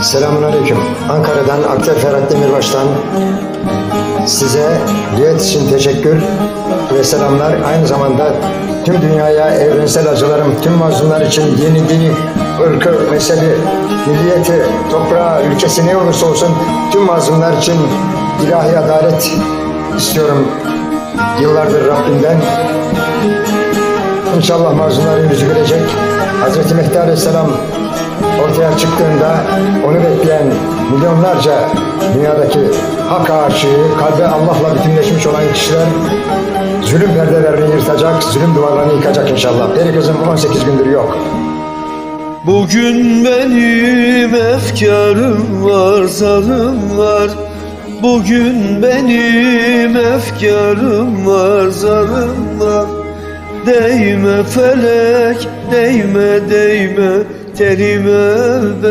Selamun Aleyküm. Ankara'dan Akter Ferhat Demirbaş'tan size düet için teşekkür ve selamlar. Aynı zamanda tüm dünyaya evrensel acılarım, tüm mazlumlar için dini, dini, ırkı, mezhebi, milliyeti, toprağı, ülkesi ne olursa olsun tüm mazlumlar için ilahi adalet istiyorum yıllardır Rabbimden. İnşallah mazlumların yüzü gülecek. Hz. Mehdi Aleyhisselam ortaya çıktığında onu bekleyen milyonlarca dünyadaki hak aşığı, kalbe Allah'la bütünleşmiş olan kişiler zulüm perdelerini yırtacak, zulüm duvarlarını yıkacak inşallah. Peri kızım 18 gündür yok. Bugün benim efkarım var, zarım var. Bugün benim efkarım var, zarım. Değme felek, değme değme terime